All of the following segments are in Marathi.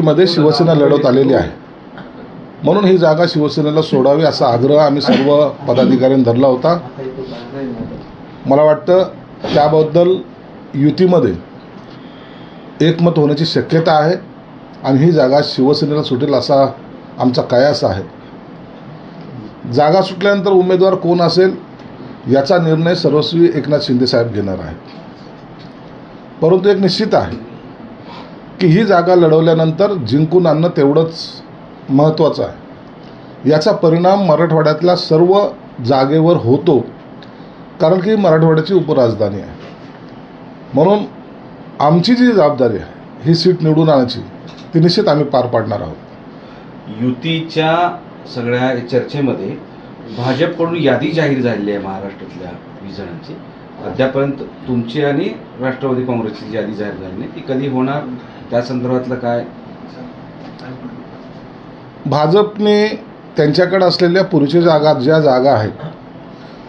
मध्ये शिवसेना लढवत आलेली आहे. म्हणून ही जागा शिवसेनेला सोडावी असा आग्रह आम्ही सर्व पदाधिकाऱ्यांनी धरला होता. मला वाटतं त्याबद्दल युतीमध्ये एकमत होण्याची शक्यता आहे आणि ही जागा शिवसेनेला सुटेल असा आमचा कयास आहे. जागा सुटल्यानंतर उमेदवार कोण असेल याचा निर्णय सर्वस्वी एकनाथ शिंदेसाहेब घेणार आहेत. परंतु एक निश्चित आहे. की ही जागा लढवल्यानंतर जिंकून आणणं तेवढंच महत्त्वाचं आहे. याचा परिणाम मराठवाड्यातल्या सर्व जागेवर होतो कारण की मराठवाड्याची उपराजधानी आहे. म्हणून आमची जी जबाबदारी आहे ही सीट निवडून आणायची ती निश्चित आम्ही पार पाडणार आहोत. युतीच्या सगळ्या चर्चेमध्ये भाजपकडून यादी जाहीर झालेली आहे महाराष्ट्रातल्या वीस जणांची. अद्यापर्यंत तुमची आणि राष्ट्रवादी काँग्रेसची यादी जाहीर झाली नाही ती कधी होणार? त्या संदर्भातलं काय? भाजपने त्यांच्याकडे असलेल्या पुरुषी जागा ज्या जागा आहेत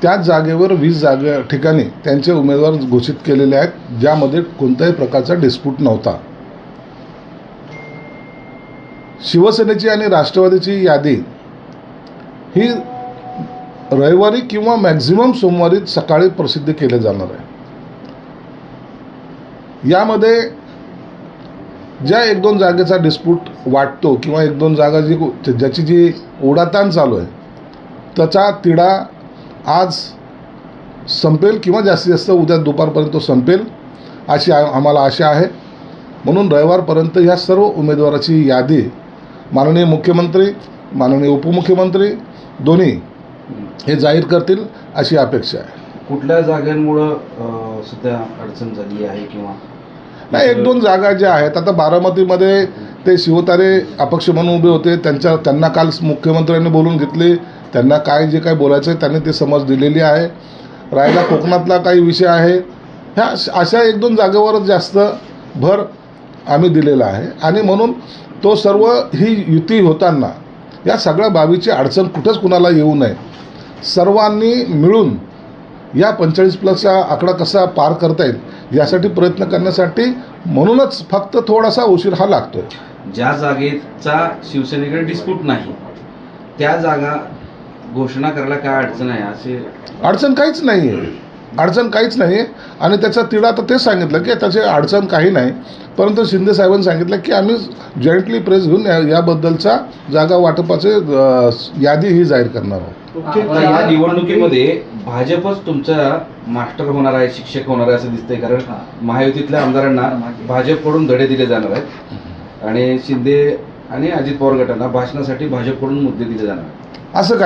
त्याच जागेवर वीस जागे ठिकाणी त्यांचे उमेदवार घोषित केलेले आहेत ज्यामध्ये कोणत्याही प्रकारचा डिस्प्यूट नव्हता. शिवसेनेची आणि राष्ट्रवादीची यादी ही रविवारी किंवा मॅक्झिमम सोमवारी सकाळी प्रसिद्ध केले जाणार आहे. यामध्ये ज्या एक दोन जागेचा डिस्प्यूट वाटतो किंवा एक दोन जागा जी ज्याची जी ओढाताण चालू आहे त्याचा तिढा आज संपेल किंवा जास्तीत जास्त उद्या दुपारपर्यंत तो संपेल अशी आम्हाला आशा आहे. म्हणून रविवारपर्यंत ह्या सर्व उमेदवाराची यादी माननीय मुख्यमंत्री माननीय उपमुख्यमंत्री दोन्ही हे जाहीर करतील अशी अपेक्षा आहे. कुठल्या जागांमुळं सध्या अडचण झाली आहे किंवा नाही एक दोन जागा ज्या आहेत आता बारामतीमध्ये ते शिवतारे अपक्ष म्हणून उभे होते त्यांच्या त्यांना काल मुख्यमंत्र्यांनी बोलून घेतले त्यांना काय जे काय बोलायचं आहे त्यांनी ते समज दिलेली आहे. राहिला कोकणातला काही विषय आहे. ह्या अशा एक दोन जागेवरच जास्त भर आम्ही दिलेला आहे. आणि म्हणून तो सर्व ही युती होताना या सगळ्या बाबीची अडचण कुठंच कुणाला येऊ नये. सर्वांनी मिळून या पंचेचाळीस प्लसचा आकडा कसा पार करता येईल यासाठी प्रयत्न करण्यासाठी म्हणूनच फक्त थोडासा उशीर हा लागतोय. ज्या जागेचा शिवसेनेकडे डिस्प्यूट नाही त्या जागा घोषणा करायला काय अडचण आहे असे? अडचण काहीच नाही अडचण काहीच नाही आणि त्याचा तिढा तर तेच सांगितलं की त्याची अडचण काही नाही. परंतु शिंदे साहेबांनी सांगितलं की आम्ही जॉईंटली प्रेस घेऊन याबद्दलचा जागा वाटपाचे यादी ही जाहीर करणार आहोत. आता या निवडणुकीमध्ये भाजपच तुमचा मास्टर होणार आहे शिक्षक होणार आहे असं दिसतंय. कारण महायुतीतल्या आमदारांना भाजपकडून धडे दिले जाणार आहेत. आणि शिंदे आणि अजित पवार गटांना भाषणासाठी भाजपकडून मुद्दे दिले जाणार आहेत. असं काय?